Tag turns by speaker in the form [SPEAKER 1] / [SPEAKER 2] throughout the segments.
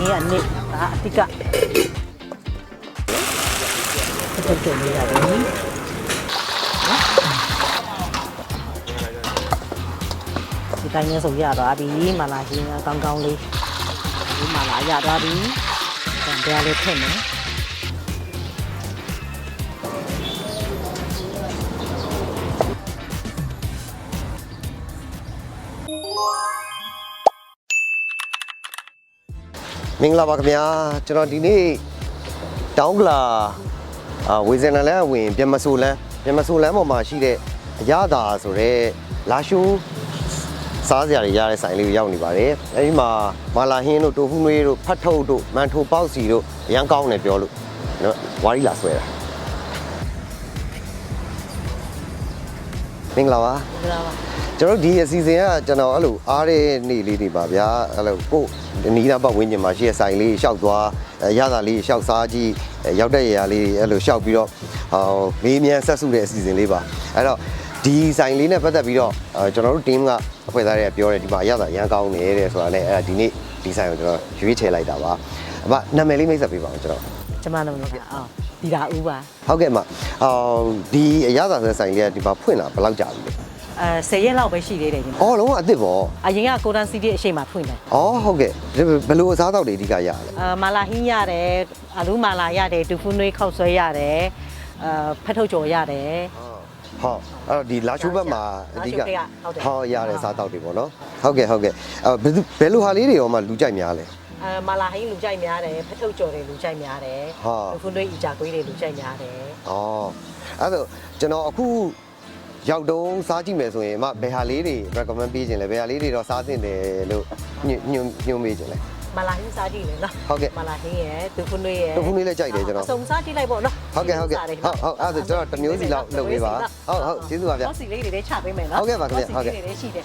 [SPEAKER 1] ဟင်းအနစ်ဒါအတိကတက်ကြနေရတယ်နော်ဒီတိုင်းနဲ့ဆိုရသွားပြီမလာဟင်းကကောင်းကောင်းလေးဒီမလာရသွားပြီတန်ပြားလေးထည့်မယ်
[SPEAKER 2] မင်္ဂလာပါခင်ဗျာကျွန်တော်ဒီနေ့တောင်းကလာအာဝေဇန်နလန်းအဝင်ပြမဆိုလန်းပြမဆိုလန်းပေါ်မှာရှိတဲ့အရသာဆိုတော့လာရှိုးစားစရာတွေရတဲ့ဆိုင်လေးကိုရောက်နေပါတယ်အဲဒီမှာမာလာဟင်းတို့တိုဖူးနွေးတို့ဖတ်ထုတ်တို့မန်ထိုပေါက်စီတို့အရန်ကောင်းတယ်ပြောလို့နော်ဝါရီလာဆွဲတာမင်္ဂလာပါ
[SPEAKER 1] မင်္ဂလာပါ
[SPEAKER 2] ကျွန်တော်တို့ဒီအစီအစဉ်ကကျွန်တော်အဲ့လိုအားတဲ့နေ့လေးတွေပါဗျာအဲ့လိုကိုယ်နီးနားပတ်ဝန်းကျင်မှာရှိတဲ့ဆိုင်လေးရှောက်သွားအဲရတာလေးရှောက်စားကြည့်အဲရောက်တဲ့နေရာလေးအဲ့လိုရှောက်ပြီးတော့ဟောမေးမြန်းဆက်စုတဲ့အစီအစဉ်လေးပါအဲ့တော့ဒီဆိုင်လေးနဲ့ပတ်သက်ပြီးတော့အဲကျွန်တော်တို့ team ကအဖွဲ့သားတွေကပြောတယ်ဒီမှာရတာရန်ကောင်းတယ်တဲ့ဆိုတာနဲ့အဲ့ဒါဒီနေ့ဒီဆိုင်ကိုကျွန်တော်ရွေးချယ်လိုက်တာပါအမနာမည်လေးမိတ်ဆက်ပေးပါဦးကျွန်တော်
[SPEAKER 1] ကျမနာမည်ကအော်ဒီတာဦးပါ
[SPEAKER 2] ဟုတ်ကဲ့အမဟောဒီအရသာဆိုတဲ့ဆိုင်လေးကဒီမှာဖွင့်လာဘယ်လောက်ကြာပြီလဲ
[SPEAKER 1] အဲ10ရက်လောက်ပဲရှိသေးတယ်ဒီမှာ
[SPEAKER 2] အော်လုံးဝအစ်စ်ပေါ့
[SPEAKER 1] အရင်ကကိုတန်စီတီအရှိန်မှာဖွင့်တယ်
[SPEAKER 2] အော်ဟုတ်ကဲ့ဒီဘယ်လိုအစားအသောက်တွေအဓိကရလဲ
[SPEAKER 1] အာမာလာဟင်းရတယ်အလူမာလာရတယ်ဒူဖူနွေးခောက်ဆွဲရတယ်အာဖက်ထုတ်ကြော်ရတယ်
[SPEAKER 2] ဟုတ်အဲ့တော့ဒီလာချိုးဘက်မှာအဓိက
[SPEAKER 1] လာချိုးဘက်ကဟုတ်တယ်
[SPEAKER 2] ဟောရတဲ့စားတောက်တွေပေါ့နော်ဟုတ်ကဲ့ဟုတ်ကဲ့အဲ့ဘယ်သူဘယ်လိုဟာလေးတွေရောမှလူကြိုက်များလဲ
[SPEAKER 1] အာမာလာဟင်းလူကြိုက်များတယ်ဖက်ထုတ်ကြော်တွေလူကြိုက်များတယ်
[SPEAKER 2] ဟာ
[SPEAKER 1] ဒူဖူနွေးအီကြကွေးတွေလူကြိုက်များတယ်
[SPEAKER 2] ဩအဲ့တော့ကျွန်တော်အခု ရောက်တုံးစားကြည့်မယ်ဆိုရင်မဘယ်ဟာလေးတွေ recommend ပေးခြင်းလဲဘယ်ဟာလေးတွေတော့စားသင့်တယ်လို့ညွှန်ညွှန်ညွှန်ပေးခြင်းလဲ
[SPEAKER 1] မာလာဟင်းစားကြည့်လေနော်
[SPEAKER 2] ဟုတ်ကဲ့
[SPEAKER 1] မာလာဟင်းရယ်ဒူဖူနွေးရယ်
[SPEAKER 2] ဒူဖူနွေးလည်းကြိုက်တယ်ကျွန်တော်
[SPEAKER 1] အစုံစားကြည့်လိုက်ပေါ့နော်
[SPEAKER 2] ဟုတ်ကဲ့ဟုတ်ကဲ့ဟုတ်ဟုတ်အဲ့ဒါဆိုကျွန်တော်တစ်မျိုးစီလောက်လုပ်ပေးပါဟုတ်ဟုတ်ကျေးဇူးပါဗျ
[SPEAKER 1] ဟောစီလေးတွေလည်းချပေးမယ်နော်
[SPEAKER 2] ဟုတ်ကဲ့ပါခင်ဗျဟုတ်ကဲ့
[SPEAKER 1] ဟောစီလေးတွေလည်းရှိတယ်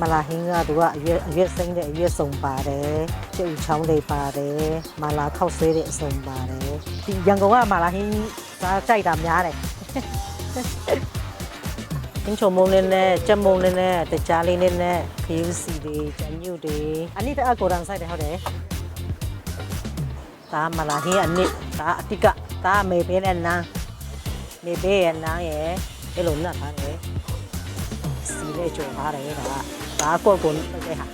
[SPEAKER 1] မလာဟင်းကသူကအရွက်အရွက်စိမ့်တဲ့အရွက်စုံပါတယ်ကျုပ်ချောင်းတွေပါတယ်မလာခောက်ဆွဲတဲ့အစုံပါတယ်ဒီရန်ကုန်ကမလာဟင်းစားကြိုက်တာများတယ်။င်းချုံမုံလေးနဲ့ကြက်မုံလေးနဲ့တကြားလေးလေးနဲ့ခရူးစီတွေကြညွတ်တွေအနိတအကိုရန်ဆိုင်တယ်ဟုတ်တယ်။ဒါမလာဟင်းအနိဒါအတိကဒါမေဘေးနဲ့နန်းမေဘေးရဲ့နန်းရဲ့အဲ့လိုနတ်ထားတယ်။စီလေးကြုံထားတယ်ဒါ ဒါကောက်ကုန်တဲ့ဟာ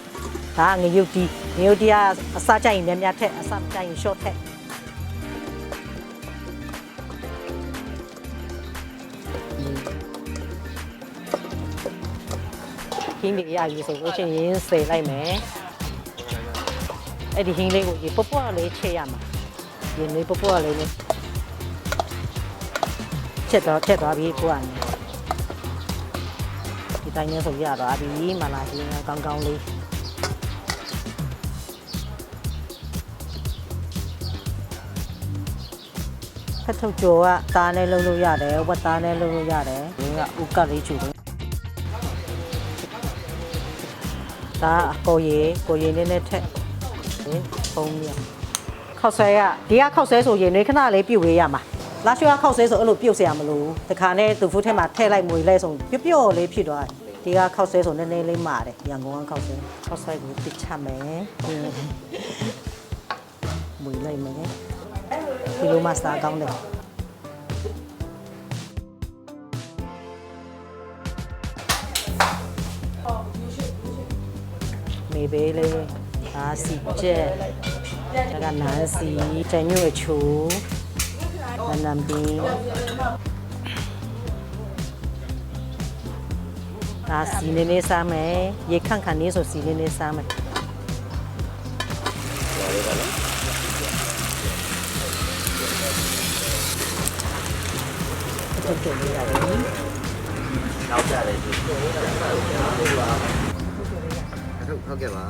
[SPEAKER 1] ဒါငရုတ်တီငရုတ်တီကအစကြိုင်များများထက်အစမကြိုင် short ထက်ဟင်းတွေရယူဆိုလို့ရှိရင်စယ်လိုက်မယ်အဲ့ဒီဟင်းလေးကိုရေပပွားလေးချက်ရမှာရေလေးပပွားလေးနဲ့ချက်တော့ချက်သွားပြီကိုကနေဒီ တိုင်းနဲ့ဆိုရသွားပြီမလာဟင်းကောင်းကောင်းလေးဖတ်ထုတ်ကြော်ကသားနဲ့လုံးလို့ရတယ်ဝက်သားနဲ့လုံးလို့ရတယ်ဒီကဥကလေးချူတယ် ဒါအကိုရေကိုရေနဲ့နဲ့ထက်ပုံမြခောက်ဆွဲကဒီကခောက်ဆွဲဆိုရင်နေခဏလေးပြုတ်ပေးရမှာလာရွှေကခောက်ဆွဲဆိုအဲ့လိုပြုတ်เสียမလို့တခါနဲ့သူဖူးထဲမှာထည့်လိုက်မွေလိုက်ဆိုပျော့ပျော့လေးဖြစ်သွားတယ် ဒီကခောက်ဆွဲဆိုနည်းနည်းလေးမာတယ်ရန်ကုန်ကခောက်ဆွဲခောက်ဆွဲကိုပစ်ချမယ်မွေလိုက်မယ်ဒီလိုမှစားကောင်းတယ်မေဘေးလေးဒါစီကျက်ဒါကနန်းစီတညွတ်ချိုနန်းနမ်ပင်း ဒါစီနေနေစားမယ်ရေခန့်ခန့်နေဆိုစီနေနေစားမယ်ဟုတ်ကဲ့လေးရတယ်
[SPEAKER 2] ဟုတ်ဟုတ်ကဲ့ပါ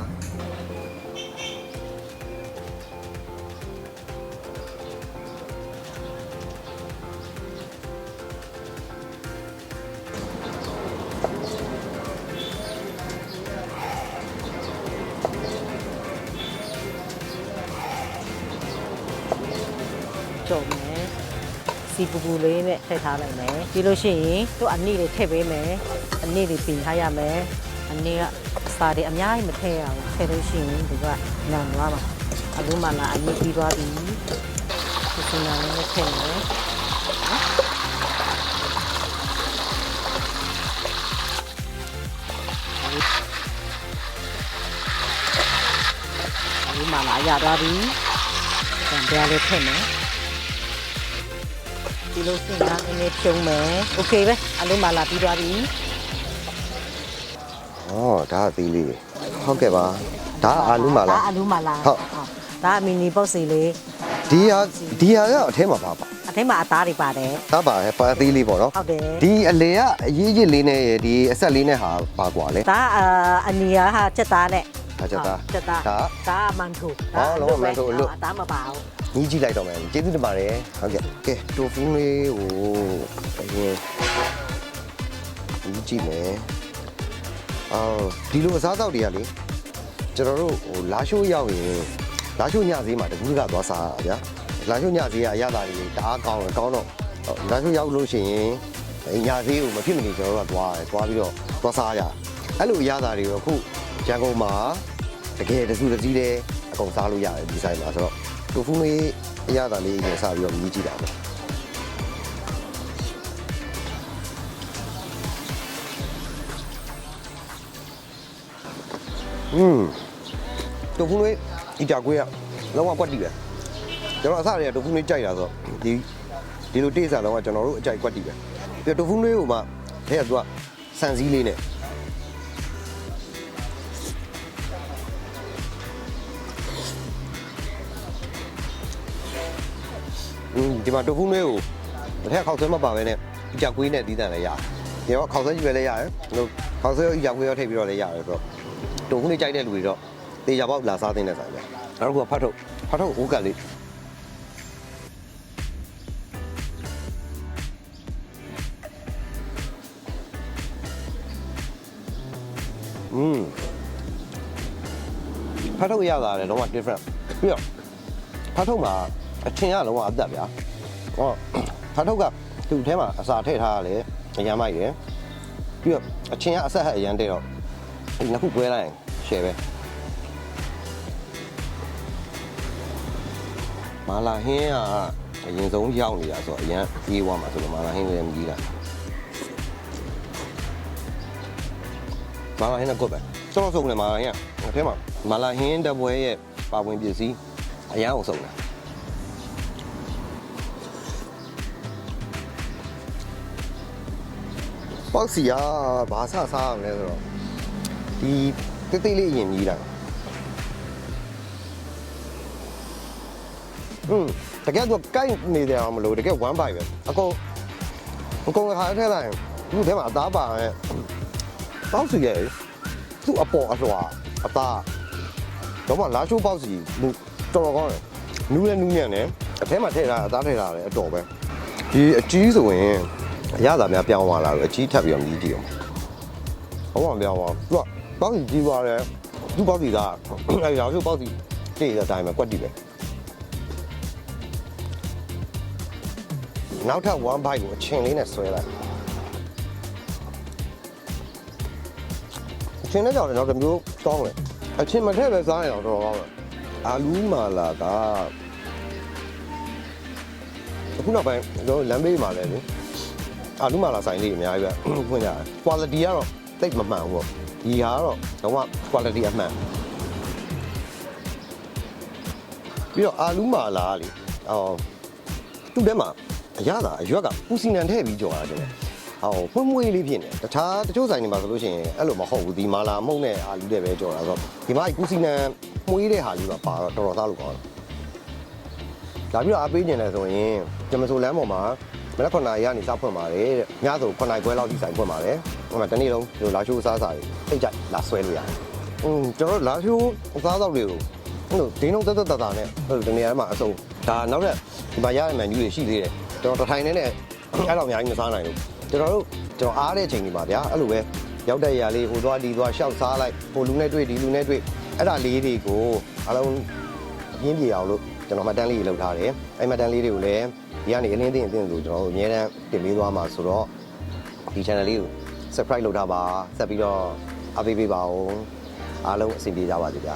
[SPEAKER 1] ကြုံမယ်စီပူပူလေးနဲ့ထည့်ထားလိုက်မယ်ပြီးလို့ရှိရင်တို့အနည်းလေးထည့်ပေးမယ်အနည်းလေးပြင်ထားရမယ်အနည်းကစားတယ်အများကြီးမထည့်ရဘူးထည့်လို့ရှိရင်ဒီကလောင်သွားမှာအလုံးမလာအနည်းပြီးသွားပြီဒီစနာလေးနဲ့ထည့်မယ်ဒီမှာလာရသွားပြီ။ကြံပြားလေးထည့်မယ်။ ဒီလိုစင်ကနည်းနည်းဖြုံးမယ်။ Okay ပဲ။အလုံးမလာပြီးသွားပြီ
[SPEAKER 2] ဩဒါအသေးလေးဟုတ်ကဲ့ပါဒါအာလူမာ ။ လာ
[SPEAKER 1] ဒါအလုံးမလာ
[SPEAKER 2] ဟုတ်
[SPEAKER 1] ဒါအမီနီပေါ့စီလေး
[SPEAKER 2] ဒီဟာဒီဟာကအထဲမှာပါပါ
[SPEAKER 1] အထက်မှာအသားတွေပါတယ်
[SPEAKER 2] ဒါပါပဲပါအသေးလေးပေါ့နော်
[SPEAKER 1] ။ဟုတ်တယ်။
[SPEAKER 2] ဒီအလေကအရေးကြီးလေးနဲ့ဒီအဆက်လေးနဲ့ဟာပါกว่าလေ
[SPEAKER 1] ဒါအာအနီယာဟာချက်သားနဲ့
[SPEAKER 2] ဒါချက်သား
[SPEAKER 1] ချက်သား
[SPEAKER 2] ဒါ
[SPEAKER 1] ဒါမန်ထို
[SPEAKER 2] ဟောလုံးဝမန်ထိုအလွတ်
[SPEAKER 1] အသားမပါဘူး
[SPEAKER 2] ညီးကြည့်လိုက်တော့မယ်ကျေးဇူးတင်ပါတယ်ဟုတ်ကဲ့ကဲတိုဖူးလေးကိုအရင်ညီးကြည့်မယ်အော်ဒီလိုအစားအသောက်တွေကလေကျွန်တော်တို့ဟိုလာရှိုးရောက်ရင်လာရှိုးညဈေးမှာတကူးကသွားစားရဗျာလာရှိုးညဈေးကအရသာတွေတအားကောင်းတယ်ကောင်းတော့ဟိုလာရှိုးရောက်လို့ရှိရင်အဲ့ညဈေးကိုမဖြစ်မနေကျွန်တော်တို့ကသွားတယ်သွားပြီးတော့သွားစားရအဲ့လိုအရသာတွေတော့ခုရန်ကုန်မှာတကယ်တစုတစည်းတည်းအကုန်စားလို့ရတယ်ဒီဆိုင်မှာဆိုတော့ တိုဖူးလေးအရသာလေးကိုစပြီးတော့မြည်ကြည့်တာပေါ့อืมတိုဖူးလေးအီတာကွေးကလုံးဝကွက်တီပဲကျွန်တော်အစားတွေကတိုဖူးလေးကြိုက်တာဆိုတော့ဒီဒီလိုတေးစားတော့ကျွန်တော်တို့အကြိုက်ကွက်တီပဲပြီးတော့တိုဖူးလေးကိုမှထဲကသူကဆန်စည်းလေးနဲ့ ဒီမှာတိုဖူးလေးကိုတစ်ထက်ခောက်ဆွဲမပါပဲနဲ့အီတာကွေးနဲ့တီးတန်လည်းရတယ်ဒီတော့ခောက်ဆွဲကြည့်ပဲလည်းရတယ်လို့ခောက်ဆွဲရောအီတာကွေးရောထည့်ပြီးတော့လည်းရတယ်ဆိုတော့တုံခုလေးကြိုက်တဲ့လူတွေတော့တေချာပေါက်လာစားတဲ့ဆိုင်ပဲနောက်တစ်ခုကဖတ်ထုတ်ဖတ်ထုတ်ဦးကလေးอืมဖတ်ထုတ်ရတာလည်းလုံးဝ different ပြီးတော့ဖတ်ထုတ်မှာ အချင်းကလုံးဝအသက်ဗျာဟောဖတ်ထုတ်ကသူ့ထဲမှာအစာထည့်ထားရတယ်အရမ်းမိုက်တယ်ပြီးတော့အချင်းကအဆက်ဟက်အရမ်းတဲ့တော့ဒီနှစ်ခုကွဲလိုက်ရင် share ပဲမာလာဟင်းကအရင်ဆုံးရောက်နေတာဆိုတော့အရင်ပြေးသွားမှာဆိုတော့မာလာဟင်းလည်းမကြီးတာမာလာဟင်းကကိုပဲကျွန်တော်ဆုံးတယ်မာလာဟင်းကအထဲမှာမာလာဟင်းတပွဲရဲ့ပါဝင်ပစ္စည်းအရင်အောင်ဆုံးတယ် ပေါ့စီယာဘာဆစားရမလဲဆိုတော့ဒီတိတ်တိတ်လေးအရင်ကြီးတာဟွန်းတကယ်တော့ကိုက်နေတယ်အောင်မလို့တကယ်1 byte ပဲအကုန်အကုန်ခါထည့်လိုက်ဒီထဲမှာအသားပါရဲ့ပေါက်စီရဲ့သူ့အပေါ်အလွှာအသားတော့မှလာချိုးပေါက်စီလူတော်တော်ကောင်းတယ်နူးလည်းနူးညံ့တယ်အထဲမှာထည့်ထားအသားထည့်ထားတယ်အတော်ပဲဒီအကြီးဆိုရင် အရသာများပြောင်းသွားလာတော့အကြီးထပ်ပြီးတော့မြည်ကြည့်အောင်ဘုံမပြောင်းပါဘူးသူကပေါက်စီကြီးသွားတယ်သူ့ပေါက်စီကအဲရောင်စုပေါက်စီတည့်တဲ့အတိုင်းပဲကွက်တီပဲနောက်ထပ်1 byte ကိုအချင်းလေးနဲ့ဆွဲလိုက်အချင်းနဲ့ကြောင့်လည်းနောက်တစ်မျိုးကောင်းတယ်အချင်းမထည့်ပဲစားရင်တော့တော်တော်ကောင်းတယ်အာလူးမာလာကအခုနောက်ပိုင်းကျွန်တော်လမ်းဘေးမှာလည်းလေ အာလူးမာလာဆိုင်လေးအများကြီးပဲဖွင့်ကြတယ် quality ကတော့တိတ်မမှန်ဘူးပေါ့ဒီဟာကတော့တော့ quality အမှန်ပြီးတော့အာလူးမာလာလေအော်သူ့ထဲမှာအရသာအရွက်ကပူစီနံထည့်ပြီးကြော်တာတယ်ဟောဖွင့်မွေးလေးဖြစ်နေတခြားတချို့ဆိုင်တွေမှာဆိုလို့ရှိရင်အဲ့လိုမဟုတ်ဘူးဒီမာလာမုံနဲ့အာလူးတဲ့ပဲကြော်တာဆိုတော့ဒီမှာပူစီနံမွေးတဲ့ဟာလေးပါပါတော့တော်တော်သားလို့ကောင်းတယ်ဒါပြီးတော့အားပေးနေတယ်ဆိုရင်ကျမဆိုလမ်းပေါ်မှာ မနက်9နာရီကနေစဖွင့်ပါတယ်တဲ့ညဆို9နာရီခွဲလောက်ထိဆိုင်ဖွင့်ပါတယ်ဟိုမှာတနေ့လုံးဒီလိုလာရှိုးစားစားတွေအိတ်ကြိုက်လာဆွဲလို့ရတယ်อืมကျွန်တော်တို့လာရှိုးအစားအသောက်တွေကိုအဲ့လိုဒင်းလုံးတက်တက်တာတာနဲ့အဲ့လိုတနေရာမှာအစုံဒါနောက်ထပ်ဒီမှာရတဲ့မန်ယူတွေရှိသေးတယ်ကျွန်တော်တစ်ထိုင်နဲ့နဲ့အဲ့တော့အများကြီးမစားနိုင်ဘူးကျွန်တော်တို့ကျွန်တော်အားတဲ့အချိန်ဒီမှာဗျာအဲ့လိုပဲရောက်တဲ့ຢာလေးဟိုသွားဒီသွားရှောက်စားလိုက်ဟိုလူနဲ့တွေ့ဒီလူနဲ့တွေ့အဲ့ဒါလေးတွေကိုအလုံးအပြင်းပြေအောင်လို့ ကျွန်တော်မှတ်တမ်းလေးတွေလုပ်ထားတယ်အဲ့မှတ်တမ်းလေးတွေကိုလည်းဒီကနေအလင်းသိအသိဆိုကျွန်တော်တို့အများတန်းတင်ပေးသွားမှာဆိုတော့ဒီ channel လေးကို subscribe လုပ်ထားပါဆက်ပြီးတော့အားပေးပေးပါဦးအားလုံးအဆင်ပြေကြပါစေဗျာ